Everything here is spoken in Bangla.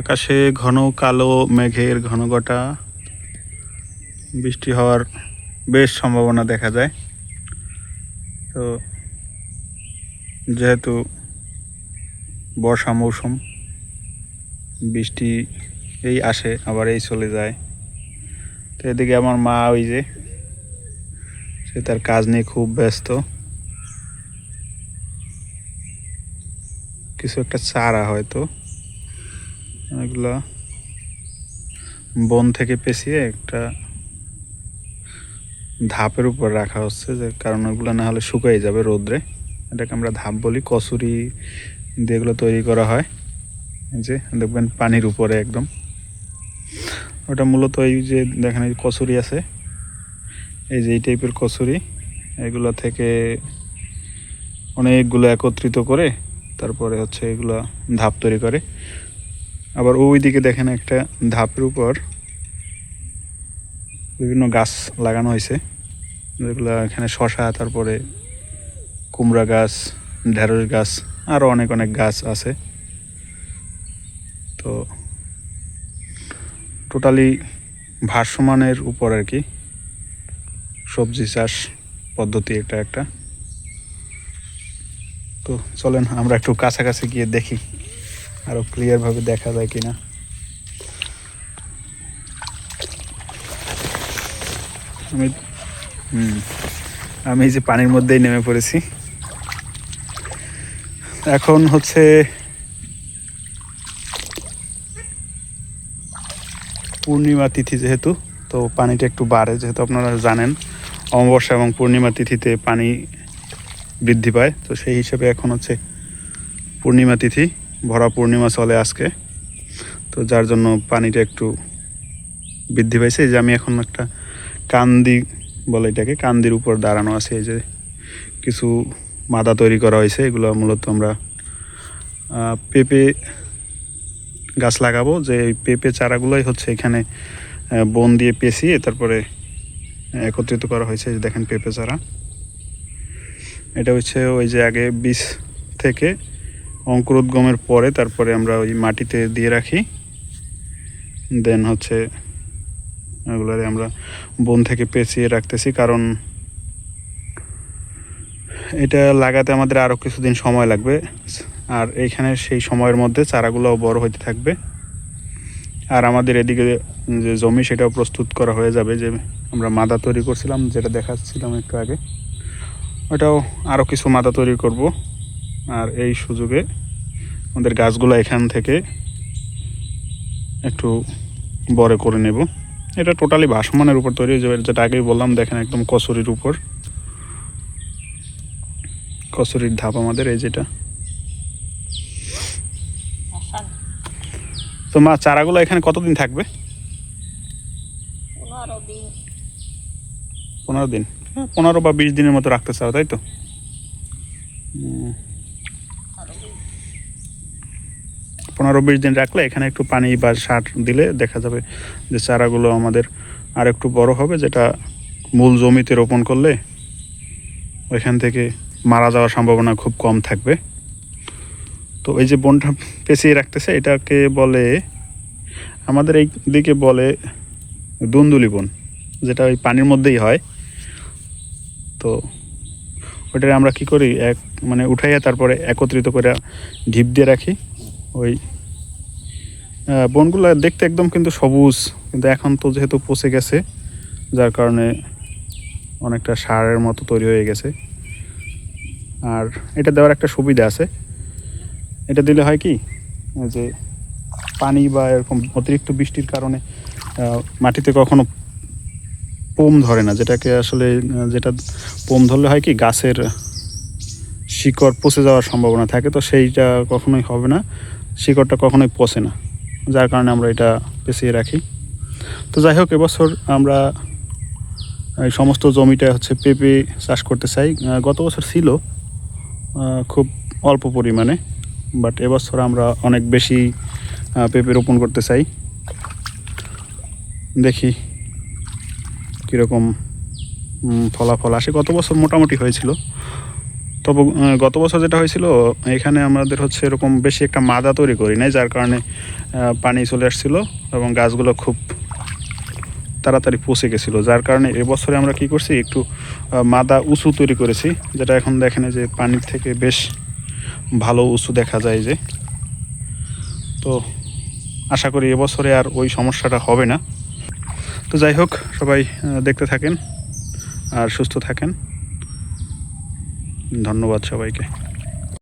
আকাশে ঘন কালো মেঘের ঘন ঘটা। বৃষ্টি হওয়ার বেশ সম্ভাবনা দেখা যায়। তো যেহেতু বর্ষা মৌসুম, বৃষ্টি এই আসে, আবার এই চলে যায়। তো এদিকে আমার মা ওই যে, সে তার কাজ নিয়ে খুব ব্যস্ত। কিছু একটা চারা হয়তো। এগুলা বন থেকে পেঁচিয়ে একটা ধাপের উপর রাখা হচ্ছে, যে কারণ ওগুলো না হলে শুকাই যাবে রোদ্রে। এটাকে আমরা ধাপ বলি, কসুরি দিয়ে এগুলো তৈরি করা হয়। যে, দেখবেন পানির উপরে একদম। ওটা মূলত এই যে, দেখেন এই কসুরি আছে। এই যে, এই টাইপের কসুরি। এগুলো থেকে অনেকগুলো একত্রিত করে তারপরে হচ্ছে এগুলো ধাপ তৈরি করে। আবার ওই দিকে দেখেন একটা ধাপের উপর বিভিন্ন গাছ লাগানো হয়েছে, যেগুলো এখানে শশা তারপরে কুমড়া গাছ, ঢেঁড়স গাছ আরও অনেক অনেক গাছ আছে। তো টোটালি ভাসমানের উপর আর কি সবজি চাষ পদ্ধতি এটা একটা। তো চলেন আমরা একটু কাছাকাছি গিয়ে দেখি। আরও ক্লিয়ারভাবে দেখা যায় কিনা। আমি, হুম, আমি যে পানির মধ্যেই নেমে পড়েছি। এখন হচ্ছে পূর্ণিমা তিথি যেহেতু, তো পানিটা একটু বাড়ে যেহেতু আপনারা জানেন, অমাবস্যা এবং পূর্ণিমা তিথিতে পানি বৃদ্ধি পায়। তো সেই হিসেবে এখন হচ্ছে পূর্ণিমা তিথি। ভরা পূর্ণিমা চলে আজকে। তো যার জন্য পানিটা একটু বৃদ্ধি পাইছে। এই যে আমি এখন একটা কান্দি বলে এটাকে, কান্দির উপর দাঁড়ানো আছে। এই যে কিছু মাদা তৈরি করা হয়েছে। এগুলো মূলত আমরা পেঁপে গাছ লাগাবো। যে পেঁপে চারাগুলোই হচ্ছে এখানে বন দিয়ে পেঁচিয়ে তারপরে একত্রিত করা হয়েছে। দেখেন পেঁপে চারা। এটা হচ্ছে ওই যে আগে বীজ থেকে অঙ্কুরোদ্গমের পরে তারপরে আমরা ওই মাটিতে দিয়ে রাখি। দেন হচ্ছে এগুলারে আমরা বন থেকে পেঁচিয়ে রাখতেছি কারণ এটা লাগাতে আমাদের আরও কিছুদিন সময় লাগবে। আর এইখানে সেই সময়ের মধ্যে চারাগুলোও বড় হইতে থাকবে। আর আমাদের এদিকে যে জমি সেটাও প্রস্তুত করা হয়ে যাবে যে আমরা মাদা তৈরি করছিলাম, যেটা দেখাচ্ছিলাম একটু আগে। ওটাও আরও কিছু মাদা তৈরি করব। আর এই সুযোগে আমাদের গাছগুলো এখান থেকে একটু বড় করে নেব। এটা টোটালি ভাসমানের উপর তৈরি হয়ে যাবে। যেটা আগেই বললাম দেখেন একদম কচুরির উপর। কচুরির ধাপ আমাদের এই যেটা। তো মা চারাগুলো এখানে কতদিন থাকবে? পনেরো দিন। পনেরো দিন। হ্যাঁ, পনেরো বা বিশ দিনের মতো রাখতে চাও তাই তো উম, আরও দিন। পনেরো বিশ দিন রাখলে এখানে একটু পানি বা সার দিলে দেখা যাবে যে চারাগুলো আমাদের আর একটু বড় হবে, যেটা মূল জমিতে রোপণ করলে ওইখান থেকে মারা যাওয়ার সম্ভাবনা খুব কম থাকবে। তো এই যে বনটা পেঁচিয়ে রাখতেছে, এটাকে বলে, আমাদের এই দিকে বলে দুন্দুলি বন, যেটা ওই পানির মধ্যেই হয়। তো ওটা আমরা কি করি, এক মানে উঠাইয়া তারপরে একত্রিত করে ঢিপ দিয়ে রাখি, ওই বনগুলো দেখতে একদম কিন্তু সবুজ, কিন্তু এখন তো যেহেতু পচে গেছে, যার কারণে অনেকটা সারের মতো তৈরি হয়ে গেছে। আর এটা দেওয়ার একটা সুবিধা আছে। এটা দিলে হয় কি যে পানি বা এরকম অতিরিক্ত বৃষ্টির কারণে মাটিতে কখনো পোম ধরে না, যেটাকে আসলে যেটা পোম ধরলে হয় কি, গাছের শিকড় পচে যাওয়ার সম্ভাবনা থাকে, তো সেইটা কখনোই হবে না, শিকড়টা কখনোই পচে না। যার কারণে আমরা এটা পেঁচিয়ে রাখি। তো যাই হোক, এবছর আমরা এই সমস্ত জমিটা হচ্ছে পেঁপে চাষ করতে চাই। গত বছর ছিল খুব অল্প পরিমাণে, বাট এবছর আমরা অনেক বেশি পেঁপে রোপণ করতে চাই। দেখি কীরকম ফলাফল আসে। গত বছর মোটামুটি হয়েছিল তবে গত বছর যেটা হয়েছিল, এখানে আমাদের হচ্ছে এরকম বেশি একটা মাদা তৈরি করি নাই, যার কারণে পানি চলে আসছিল এবং গাছগুলো খুব তাড়াতাড়ি পচে গেছিল। যার কারণে এবছরে আমরা কি করছি, একটু মাদা উঁচু তৈরি করেছি, যেটা এখন দেখেন যে পানির থেকে বেশ ভালো উঁচু দেখা যায় যে। তো আশা করি এবছরে আর ওই সমস্যাটা হবে না। তো যাই হোক, সবাই দেখতে থাকেন আর সুস্থ থাকেন। ধন্যবাদ সবাইকে।